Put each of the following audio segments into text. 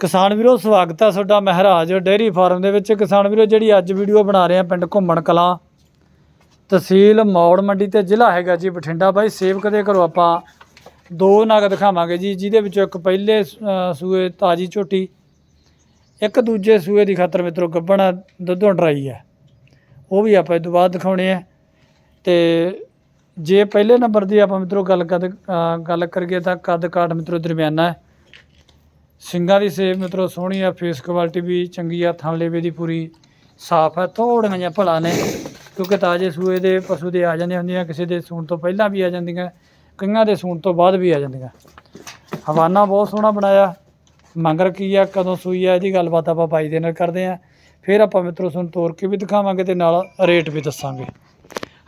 ਕਿਸਾਨ ਵੀਰੋ, ਸਵਾਗਤ ਹੈ ਤੁਹਾਡਾ ਮਹਾਰਾਜ ਡੇਅਰੀ ਫਾਰਮ ਦੇ ਵਿੱਚ। ਕਿਸਾਨ ਵੀਰੋ, ਜਿਹੜੀ ਅੱਜ ਵੀਡੀਓ ਬਣਾ ਰਹੇ ਆ ਪਿੰਡ ਘੁੰਮਣ ਕਲਾਂ, ਤਹਿਸੀਲ ਮੌੜ ਮੰਡੀ ਤੇ ਜ਼ਿਲ੍ਹਾ ਹੈਗਾ ਜੀ ਬਠਿੰਡਾ। ਬਾਈ ਸੇਵ ਕਦੇ ਘਰੋਂ ਆਪਾਂ। ਦੋ ਨਗ ਦਿਖਾਵਾਂਗੇ ਜੀ, ਜਿਹਦੇ ਵਿੱਚੋਂ ਇੱਕ ਪਹਿਲੇ ਸੂਏ ਤਾਜੀ ਝੋਟੀ, ਇੱਕ ਦੂਜੇ ਸੂਏ ਦੀ ਖਾਤਰ ਮਿੱਤਰੋ, ਗੱਬਣ ਦੁੱਧੋਂ ਡਰਾਈ ਹੈ ਉਹ ਵੀ ਆਪਾਂ ਇਹ ਤੋਂ ਬਾਅਦ ਦਿਖਾਉਣੇ ਆ। ਤੇ ਜੇ ਪਹਿਲੇ ਨੰਬਰ ਦੀ ਆਪਾਂ ਮਿੱਤਰੋ ਗੱਲ ਕਰ ਗੱਲ ਕਰੀਏ ਤਾਂ ਕੱਦ ਕਾਠ ਮਿੱਤਰੋ ਦਰਮਿਆਨਾ ਹੈ ਸਿੰਗਾਂ ਦੀ ਸੇਬ ਮਿੱਤਰੋ, ਸੋਹਣੀ ਆ ਫੇਸ ਕੁਆਲਿਟੀ ਵੀ ਚੰਗੀ ਆ ਥਣ ਲੇਵੇ ਦੀ ਪੂਰੀ ਸਾਫ਼ ਆ ਥੋੜੀਆਂ ਜਿਹੀਆਂ ਭਲਾ ਨੇ, ਕਿਉਂਕਿ ਤਾਜ਼ੇ ਸੂਏ ਦੇ ਪਸ਼ੂ ਦੇ ਆ ਜਾਂਦੀਆਂ ਹੁੰਦੀਆਂ, ਕਿਸੇ ਦੇ ਸੂਣ ਤੋਂ ਪਹਿਲਾਂ ਵੀ ਆ ਜਾਂਦੀਆਂ, ਕਈਆਂ ਦੇ ਸੂਣ ਤੋਂ ਬਾਅਦ ਵੀ ਆ ਜਾਂਦੀਆਂ। ਹਵਾਨਾ ਬਹੁਤ ਸੋਹਣਾ ਬਣਾਇਆ, ਮੰਗਰ ਕੀ ਆ, ਕਦੋਂ ਸੂਈ ਆ, ਇਹਦੀ ਗੱਲਬਾਤ ਆਪਾਂ ਬਾਈ ਦੇ ਨਾਲ ਕਰਦੇ ਆ, ਫਿਰ ਆਪਾਂ ਮਿੱਤਰੋ, ਤੁਹਾਨੂੰ ਤੋਰ ਕੇ ਵੀ ਦਿਖਾਵਾਂਗੇ ਤੇ ਨਾਲ ਰੇਟ ਵੀ ਦੱਸਾਂਗੇ।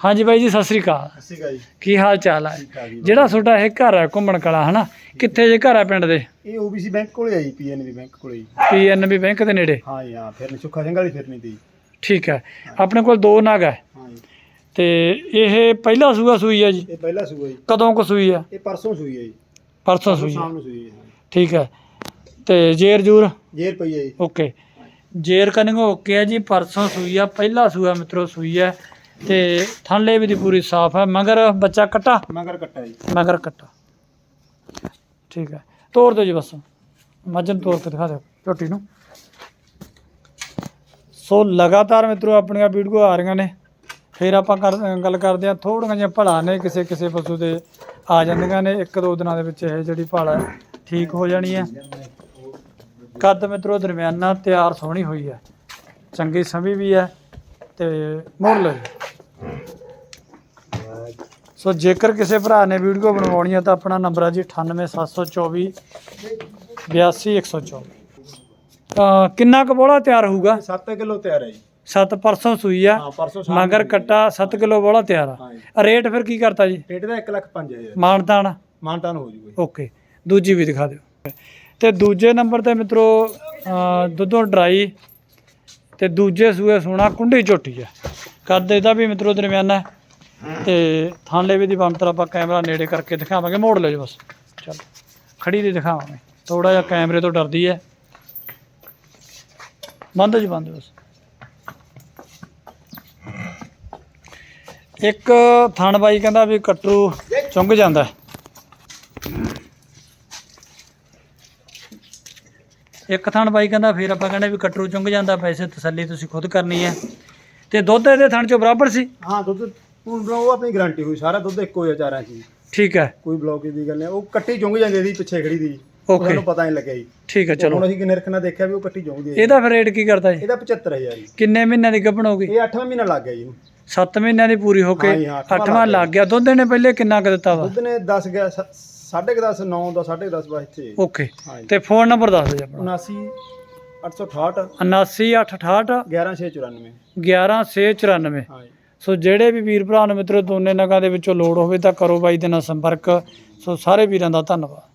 ਹਾਂਜੀ ਬਾਈ ਜੀ ਸਤਿ ਸ੍ਰੀ ਅਕਾਲ। ਸਤਿ ਸ਼੍ਰੀ ਅਕਾਲ ਜੀ। ਕੀ ਹਾਲ ਚਾਲ ਹੈ ਠੀਕ ਜੀ ਜਿਹੜਾ ਤੁਹਾਡਾ ਇਹ ਘਰ ਹੈ ਘੁੰਮਣ ਕਲਾ ਹਨਾ? ਕਿੱਥੇ ਜੇ ਘਰ ਹੈ ਪਿੰਡ ਦੇ? ਇਹ OBC ਬੈਂਕ ਕੋਲੇ ਆਈ ਪੀਐਨਬੀ ਬੈਂਕ ਕੋਲੇ ਜੀ। ਪੀਐਨਬੀ ਬੈਂਕ ਦੇ ਨੇੜੇ? ਹਾਂ ਜੀ ਹਾਂ ਫਿਰ ਸੁੱਖਾ ਸਿੰਘ ਵਾਲੀ ਫਿਰਨੀ ਤੀ ਠੀਕ ਹੈ। ਆਪਣੇ ਕੋਲ ਦੋ ਨਗ ਹੈ ਹਾਂ ਜੀ। ਤੇ ਇਹ ਪਹਿਲਾ ਸੂਆ ਸੂਈ ਹੈ ਜੀ? ਇਹ ਪਹਿਲਾ ਸੂਆ ਜੀ। ਕਦੋਂ ਕੁ ਸੂਈ ਹੈ ਇਹ ਪਰਸੋਂ ਸੂਈ ਹੈ ਜੀ। ਪਰਸੋਂ ਸੂਈ ਹੈ ਸ਼ਾਮ ਨੂੰ ਸੂਈ ਹੈ ਹਾਂ। ਠੀਕ ਹੈ ਤੇ ਜੇਰ ਜੂਰ? ਜੇਰ ਪਈ ਹੈ ਜੀ। ਓਕੇ। ਜੇਰ ਕਨਿੰਗ ਓਕੇ ਹੈ ਜੀ ਪਰਸੋਂ ਸੂਈ ਆ ਪਹਿਲਾ ਸੂਆ ਮਿੱਤਰੋ ਸੂਈ ਹੈ ਤੇ ਥਣਲੇ ਵੀ ਦੀ ਪੂਰੀ ਸਾਫ਼ ਹੈ ਮਗਰ ਬੱਚਾ ਕੱਟਾ? ਮਗਰ ਕੱਟਾ ਜੀ। ਮਗਰ ਕੱਟਾ। ਠੀਕ ਹੈ। ਤੋੜ ਦਿਓ ਜੀ ਬਸ। ਮੱਝਨ ਤੋੜ ਕੇ ਦਿਖਾ ਦਿਓ ਝੋਟੀ ਨੂੰ। ਸੋ ਲਗਾਤਾਰ ਮਿੱਤਰੋ ਆਪਣੀਆਂ ਵੀਡੀਓ ਆ ਰਹੀਆਂ ਨੇ। ਫਿਰ ਆਪਾਂ ਗੱਲ ਕਰਦੇ ਹਾਂ। ਥੋੜੀਆਂ ਜਿਹੀਆਂ ਭਲਾ ਨੇ ਕਿਸੇ ਕਿਸੇ ਪਸ਼ੂ ਦੇ ਆ ਜਾਂਦੀਆਂ ਨੇ। ਇੱਕ ਦੋ ਦਿਨਾਂ ਦੇ ਵਿੱਚ ਇਹ ਜਿਹੜੀ ਭਾਲ ਠੀਕ ਹੋ ਜਾਣੀ ਹੈ। ਕੱਦ ਮਿੱਤਰੋ ਦਰਮਿਆਨਾ ਤਿਆਰ ਸੋਹਣੀ ਹੋਈ ਹੈ। ਚੰਗੀ ਸਮੀ ਵੀ ਹੈ ਤੇ ਮੋੜ ਲਓ ਜੀ ਸੋ ਜੇਕਰ ਕਿਸੇ ਭਰਾ ਨੇ ਵੀਡੀਓ ਬਣਵਾਉਣੀ ਹੈ ਤਾਂ ਆਪਣਾ ਨੰਬਰ ਹੈ ਜੀ 98724 82124 ਅਹ ਕਿੰਨਾ ਕੁ ਬੋਲਾ ਤਿਆਰ ਹੋਊਗਾ? 7 ਕਿਲੋ ਤਿਆਰ ਹੈ ਜੀ। ਸੱਤ ਪਰਸੋਂ ਸੂਈ ਆ ਹਾਂ ਪਰਸੋਂ ਸ਼ਾਮ ਮਗਰ ਕੱਟਾ 7 ਕਿਲੋ ਬੋਲਾ ਤਿਆਰ ਆ। ਹਾਂ ਜੀ। ਰੇਟ ਫਿਰ ਕੀ ਕਰਤਾ ਜੀ? ਰੇਟ ਦਾ 1 ਲੱਖ 5000 ਮਾਨਤਾਨ? ਮਾਨਤਾਨ ਹੋ ਜੂਗਾ ਓਕੇ ਦੂਜੀ ਵੀ ਦਿਖਾ ਦਿਓ। ਤੇ ਦੂਜੇ ਨੰਬਰ ਤੇ ਮਿੱਤਰੋ ਅਹ ਦੁੱਧੋਂ ਡਰਾਈ ਤੇ ਦੂਜੇ ਸੂਏ ਸੋਨਾ ਕੁੰਡੀ ਝੋਟੀ ਆ। ਕੱਦ ਇਹਦਾ ਵੀ ਮਿੱਤਰੋ ਦਰਮਿਆਨਾ। ਹੈ ਤੇ ਥਾਂਲੇ ਵੀ ਦੀ ਬੰਤਰ ਆਪਾਂ ਕੈਮਰਾ ਨੇੜੇ ਕਰਕੇ ਦਿਖਾਵਾਂਗੇ, ਮੋੜ ਲਿਓ ਜੀ ਬਸ। ਚਲ ਖੜੀ ਦੀ ਦਿਖਾਵਾਂਗੇ। ਥੋੜਾ ਜਿਹਾ ਕੈਮਰੇ ਤੋਂ ਡਰਦੀ ਹੈ ਬੰਦ ਜੀ, ਬੰਦ ਬਸ। ਇੱਕ ਥਣ ਬਾਈ ਕਹਿੰਦਾ ਵੀ ਕਟਰੂ ਚੁੰਗ ਜਾਂਦਾ। ਇੱਕ ਥਣ ਬਾਈ ਕਹਿੰਦਾ ਫਿਰ ਆਪਾਂ ਕਹਿੰਦੇ ਵੀ ਕਟਰੂ ਚੁੰਗ ਜਾਂਦਾ, ਪੈਸੇ ਤਸੱਲੀ ਤੁਸੀਂ ਖੁਦ ਕਰਨੀ ਹੈ ਤੇ ਦੁੱਧ ਇਹਦੇ ਥਣ ਚੋਂ ਬਰਾਬਰ ਸੀ? ਹਾਂ, ਦੁੱਧ ਹੁਣ ਉਹ ਆਪਣੀ ਗਾਰੰਟੀ ਹੋਈ ਸਾਰਾ ਦੁੱਧ ਇੱਕੋ ਹੀ ਆ ਚਾਰਾਂ ਚ ਜੀ। ਠੀਕ ਹੈ। ਕੋਈ ਬਲੌਕ ਦੀ ਗੱਲ ਨਹੀਂ ਉਹ ਕੱਟੀ ਚੁੰਗ ਜਾਂਦੀ ਇਹਦੀ ਪਿੱਛੇ ਖੜੀ ਦੀ। ਉਹ ਓਕੇ ਸਾਨੂੰ ਪਤਾ ਨਹੀਂ ਲੱਗਿਆ ਜੀ। ਠੀਕ ਹੈ ਚਲੋ। ਹੁਣ ਅਸੀਂ ਨਿਰਖ ਨਾਲ ਦੇਖਿਆ ਵੀ ਉਹ ਕੱਟੀ ਚੁੰਗਦੀ ਹੈ ਜੀ। ਇਹਦਾ ਫਿਰ ਰੇਟ ਕੀ ਕਰਦਾ ਜੀ? ਇਹਦਾ 75000 ਜੀ। ਕਿੰਨੇ ਮਹੀਨਿਆਂ ਦੀ ਗੱਭਣ ਹੋਗੀ ਇਹ 8ਵਾਂ ਮਹੀਨਾ ਲੱਗ ਗਿਆ ਜੀ ਇਹਨੂੰ। 7 ਮਹੀਨਿਆਂ ਦੀ ਪੂਰੀ ਹੋ ਕੇ ਹਾਂ ਜੀ, ਹਾਂ, ਅੱਠਵਾਂ 8ਵਾਂ ਲੱਗ ਗਿਆ। ਦੁੱਧ ਇਹਨੇ ਪਹਿਲੇ ਕਿੰਨਾ ਕੁ ਦਿੱਤਾ ਵਾ? ਦੁੱਧ ਨੇ 10 ਗਿਆ 10.5 9 ਦਾ 10.5 ਬਾ ਇੱਥੇ ਓਕੇ ਹਾਂ ਤੇ ਫੋਨ ਨੰਬਰ ਦੱਸ ਦਿਓ ਆਪਣਾ। 79 868 79868 11694 11694 ਹਾਂ ਜੀ। ਸੋ ਜਿਹੜੇ ਵੀ ਵੀਰ ਭਰਾ ਨੂੰ ਮਿੱਤਰੋ, ਦੋਨੇ ਨਗਾਂ ਦੇ ਵਿੱਚੋਂ ਲੋੜ ਹੋਵੇ ਤਾਂ ਕਰੋ ਬਾਈ ਦੇ ਨਾਲ ਸੰਪਰਕ। ਸੋ ਸਾਰੇ ਵੀਰਾਂ ਦਾ ਧੰਨਵਾਦ।